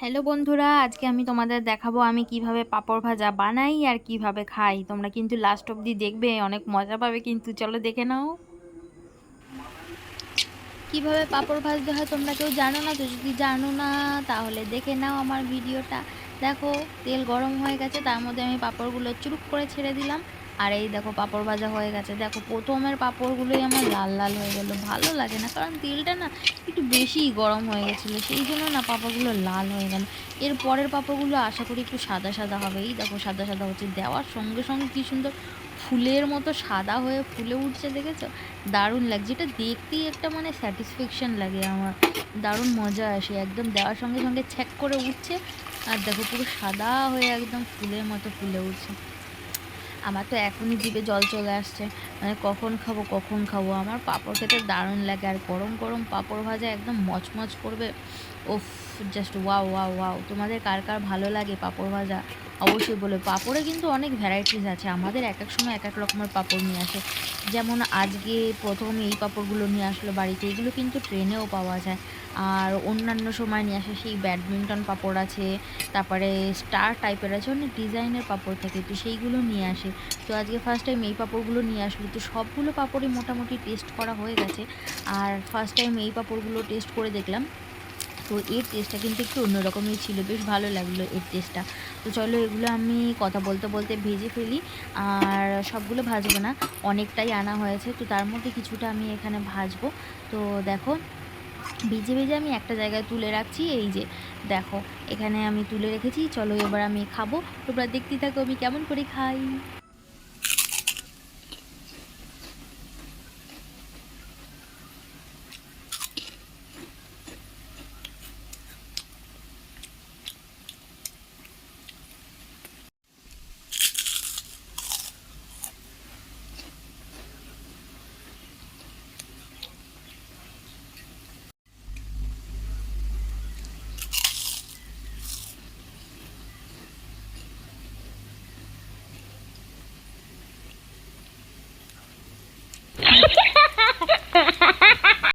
Hello বন্ধুরা, আজকে আমি তোমাদের দেখাবো আমি কীভাবে পাঁপড় ভাজা বানাই আর কীভাবে খাই। তোমরা কিন্তু লাস্ট অবধি দেখবে, অনেক মজা পাবে কিন্তু, চলো দেখে নাও। কীভাবে পাঁপড় ভাজতে হয় তোমরা কেউ জানো না? তো যদি জানো না, তাহলে দেখে নাও আমার ভিডিওটা। দেখো, তেল গরম হয়ে গেছে, তার মধ্যে আমি পাঁপড়গুলো চুরুক করে ছেড়ে দিলাম। আর এই দেখো পাঁপড় ভাজা হয়ে গেছে। দেখো প্রথমের পাঁপড়গুলোই আমার লাল লাল হয়ে গেলো। ভালো লাগে না, কারণ তেলটা না একটু বেশিই গরম হয়ে গেছিল, সেই জন্য না পাঁপড়গুলো লাল হয়ে গেল। এর পরের পাঁপড়গুলো আশা করি একটু সাদা সাদা হবে। এই দেখো সাদা সাদা হচ্ছে, দেওয়ার সঙ্গে সঙ্গে কী সুন্দর ফুলের মতো সাদা হয়ে ফুলে উঠছে, দেখেছ? দারুণ লাগছে। এটা দেখতেই একটা মানে স্যাটিসফ্যাকশান লাগে আমার। দারুণ মজা আসে, একদম দেওয়ার সঙ্গে সঙ্গে ছ্যাক করে উঠছে। আর দেখো পুরো সাদা হয়ে একদম ফুলের মতো ফুলে উঠছে। আমার তো এখনই জিভে জল চলে আসছে। মানে কখন খাব কখন খাব? আমার পাঁপড় খেতে দারুণ লাগে আর গরম গরম পাঁপড় ভাজা একদম মচমচ করবে। ওফ জাস্ট ওয়াও ওয়াও ওয়াও তোমাদের কার কার ভালো লাগে পাঁপড় ভাজা? অবশ্যই বলে। পাঁপড়ে কিন্তু অনেক ভ্যারাইটিস আছে। আমাদের এক এক সময় এক এক রকমের পাঁপড় নিয়ে আসে। যেমন আজকে প্রথম এই পাঁপড়গুলো নিয়ে আসলো বাড়িতে। এগুলো কিন্তু ট্রেনেও পাওয়া যায়। অন্যান্য সময় নিয়ে আসে সেই ব্যাডমিন্টন পাপড় আছে, তারপরে স্টার টাইপের আছে, অনেক ডিজাইনের পাপড় থাকে, তো সেইগুলো নিয়ে আসে। তো আজকে ফার্স্ট টাইম এই পাপড়গুলো নিয়ে আসলো, তো সবগুলো পাপড়ই মোটামুটি টেস্ট করা হয়ে গেছে। আর ফার্স্ট টাইম এই পাপড়গুলো টেস্ট করে দেখলাম, তো এর টেস্টটা কিন্তু একটু অন্যরকমই ছিল, বেশ ভালো লাগল এর টেস্টটা তো চলো এগুলো আমি কথা বলতে বলতে ভেজে ফেলি, আর সবগুলো ভাজবো না, অনেকটাই আনা হয়েছে, তো তার মধ্যে কিছুটা আমি এখানে ভাজবো। তো দেখো ভিজে ভিজে আমি একটা জায়গায় তুলে রাখছি, এই যে দেখো, এখানে আমি তুলে রেখেছি, চলো এবার আমি খাব। তোমরা দেখতে থাকো আমি কেমন করে খাই।